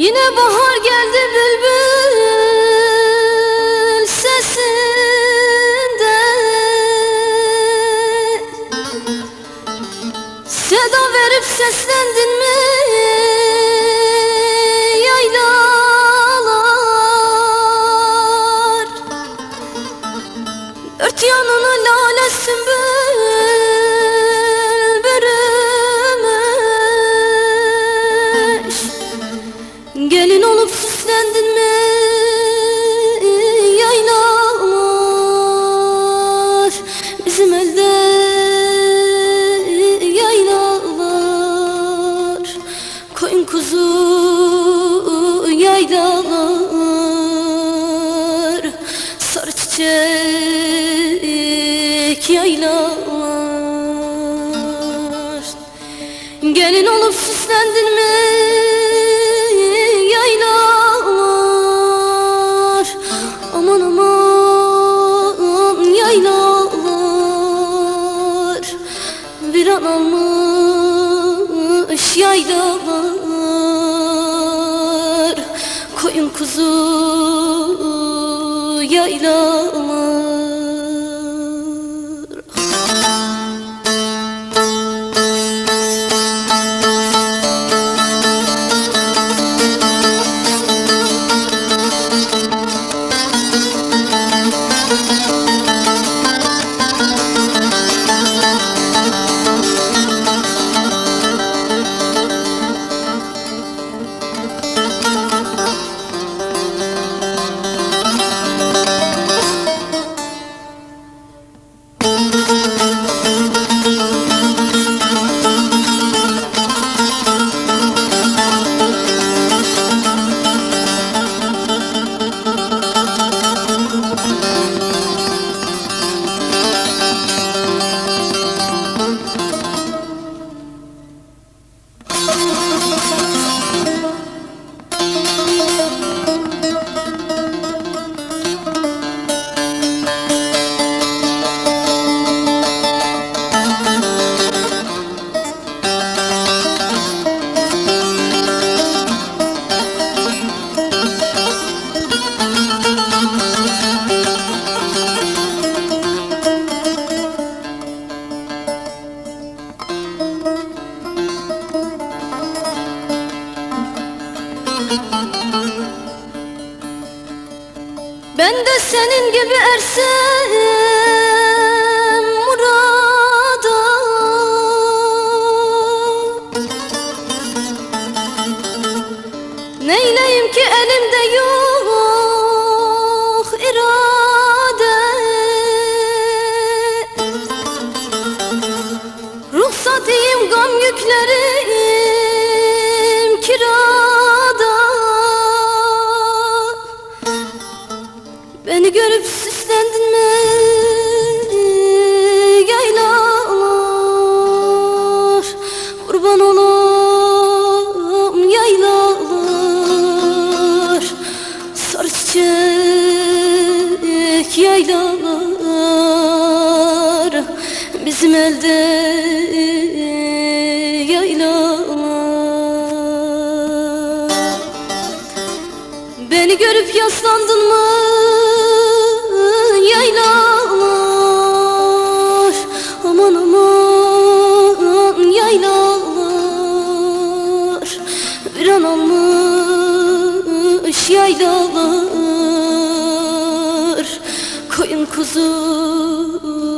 Yine bahar geldi bülbül sesinde. Seda verip seslendin mi süslendin mi? Yaylalar. Bizim elde yaylalar. Koyun kuzu yaylalar. Sarı çiçek yaylalar. Gelin olup süslendin mi almış yaylalar Koyun kuzu yaylalar Música Ben de senin gibi ersem Görüp süslendin mi? Yaylalar Kurban olam yaylalar. Sarı çiçek yaylalar Bizim elde yaylalar. Beni görüp yaslandın mı yaylalar. Aman aman yaylalar. Bir an almış yaylalar. Koyun kuzu